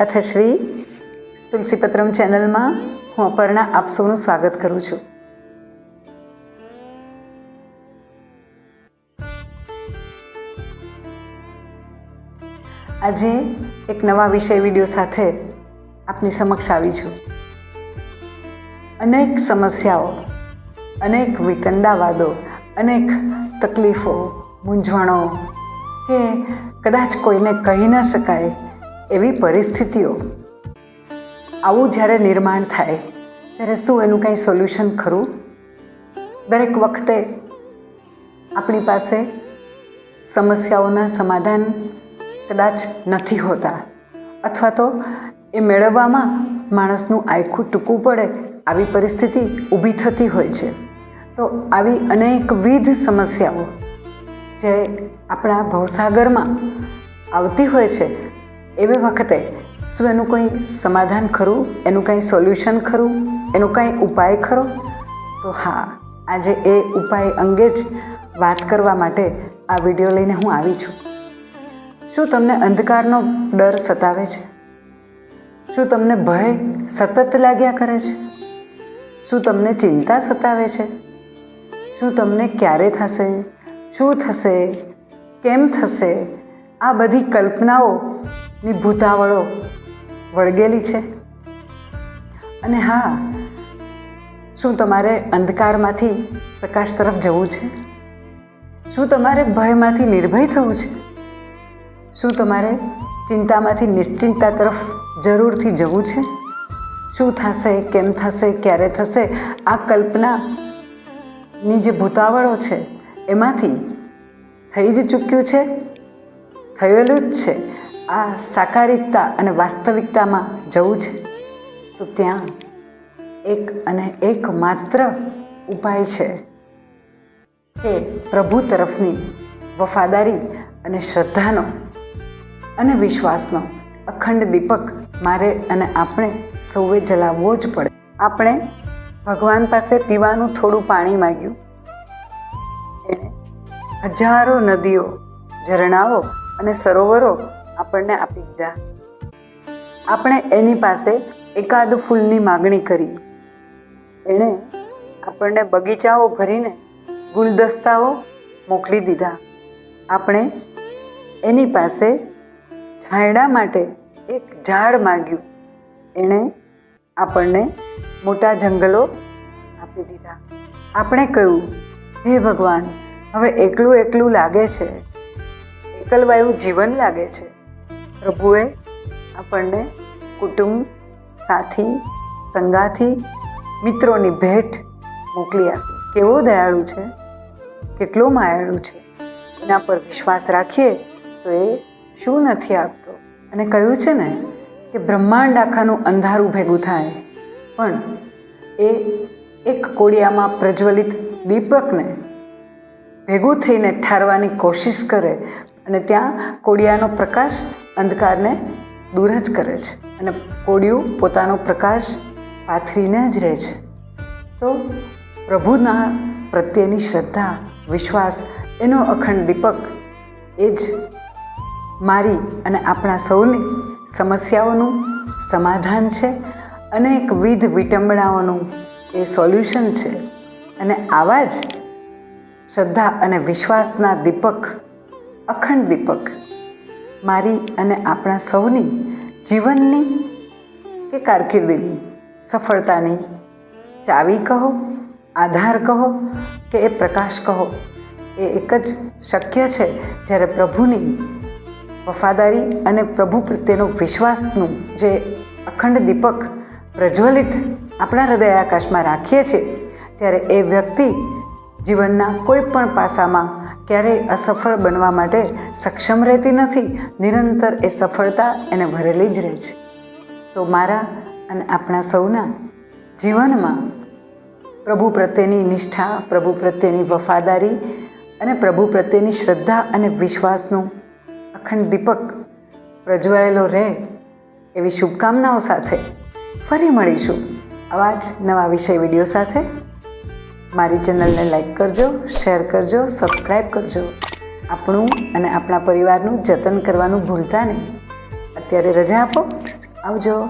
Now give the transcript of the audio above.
અથ શ્રી તુલસીપત્રમ ચેનલમાં હું અપર્ણા આપ સૌનું સ્વાગત કરું છું. આજે એક નવા વિષય વીડિયો સાથે આપની સમક્ષ આવી છું. અનેક સમસ્યાઓ, અનેક વિતંડાવાદો, અનેક તકલીફો, મૂંઝવણો કે કદાચ કોઈને કહી ન શકાય એવી પરિસ્થિતિઓ આવું જ્યારે નિર્માણ થાય, ત્યારે શું એનું કંઈ સોલ્યુશન ખરું? દરેક વખતે આપણી પાસે સમસ્યાઓના સમાધાન કદાચ નથી હોતા, અથવા તો એ મેળવવામાં માણસનું આયખું ટૂંકું પડે, આવી પરિસ્થિતિ ઊભી થતી હોય છે. તો આવી અનેકવિધ સમસ્યાઓ જે આપણા ભવસાગરમાં આવતી હોય છે એવી વખતે શું એનું કોઈ સમાધાન ખરું? એનું કંઈ સોલ્યુશન ખરું? એનો કંઈ ઉપાય ખરો? તો હા, આજે એ ઉપાય અંગે જ વાત કરવા માટે આ વીડિયો લઈને હું આવી છું. શું તમને અંધકારનો ડર સતાવે છે? શું તમને ભય સતત લાગ્યા કરે છે? શું તમને ચિંતા સતાવે છે? શું તમને ક્યારે થશે? શું થશે? કેમ થશે? આ બધી કલ્પનાઓની ભૂતાવળો વળગેલી છે. અને હા, શું તમારે અંધકારમાંથી પ્રકાશ તરફ જવું છે? શું તમારે ભયમાંથી નિર્ભય થવું છે? શું તમારે ચિંતામાંથી નિશ્ચિંતા તરફ જરૂરથી જવું છે? શું થશે, કેમ થશે, ક્યારે થશે? આ કલ્પનાની જે ભૂતાવળો છે, એમાંથી થઈ જ ચૂક્યું છે? થયેલું જ છે. આ સાકારિકતા અને વાસ્તવિકતામાં જવું છે. તો ત્યાં એક અને એક માત્ર ઉપાય છે કે પ્રભુ તરફની વફાદારી અને શ્રદ્ધાનો અને વિશ્વાસનો અખંડ દીપક મારે અને આપણે સૌએ જલાવવો જ પડે. આપણે ભગવાન પાસે પીવાનું થોડું પાણી માગ્યું. એણે હજારો નદીઓ, ઝરણાઓ અને સરોવરો આપણને આપી દીધા. આપણે એની પાસે એકાદ ફૂલની માગણી કરી. એણે આપણને બગીચાઓ ભરીને ગુલદસ્તાઓ મોકલી દીધા. આપણે એની પાસે છાંયડા માટે એક ઝાડ માગ્યું. એણે આપણને મોટા જંગલો આપી દીધા. આપણે કહ્યું, હે ભગવાન, હવે એકલું એકલું લાગે છે. એકલવાયું જીવન લાગે છે. પ્રભુએ આપણને કુટુંબ, સાથી, સંગાથી, મિત્રોની ભેટ મોકલી આપી. કેવો દયાળુ છે, કેટલો માયાળુ છે. એના પર વિશ્વાસ રાખીએ તો એ શું નથી આપતો. અને કહ્યું છે ને કે બ્રહ્માંડ આખાનું અંધારું ભેગું થાય. પણ એ એક કોડિયામાં પ્રજ્વલિત દીપકને ભેગું થઈને ઠારવાની કોશિશ કરે અને ત્યાં કોડિયાનો પ્રકાશ અંધકારને દૂર જ કરે છે. અને કોડિયું પોતાનો પ્રકાશ પાથરીને જ રહે છે. તો પ્રભુના પ્રત્યેની શ્રદ્ધા, વિશ્વાસ, એનો અખંડ દીપક એ જ મારી અને આપણા સૌની સમસ્યાઓનું સમાધાન છે અનેકવિધ વિટંબણાઓનું એ સોલ્યુશન છે. અને આવા જ શ્રદ્ધા અને વિશ્વાસના દીપક અખંડ દીપક. મારી અને આપણા સૌની જીવનની કે કારકિર્દીની સફળતાની ચાવી કહો, આધાર કહો કે એ પ્રકાશ કહો, એ એક જ શક્ય છે જ્યારે પ્રભુની વફાદારી અને પ્રભુ પ્રત્યેનો વિશ્વાસનું જે અખંડ દીપક પ્રજ્વલિત આપણા હૃદય આકાશમાં રાખીએ છીએ, ત્યારે એ વ્યક્તિ જીવનના કોઈ પણ પાસામાં ક્યારેય અસફળ બનવા માટે સક્ષમ રહેતી નથી. નિરંતર એ સફળતા એને ભરેલી જ રહે છે. તો મારા અને આપણા સૌના જીવનમાં પ્રભુ પ્રત્યેની નિષ્ઠા, પ્રભુ પ્રત્યેની વફાદારી અને પ્રભુ પ્રત્યેની શ્રદ્ધા અને વિશ્વાસનું અખંડ દીપક પ્રજવાયેલો રહે એવી શુભકામનાઓ સાથે ફરી મળીશું આવા જ નવા વિષય વીડિયો સાથે. મારી ચેનલને લાઈક કરજો, શેર કરજો સબસ્ક્રાઈબ કરજો. આપણું અને આપણા પરિવારનું જતન કરવાનું ભૂલતા નહીં. અત્યારે રજા આપો. આવજો.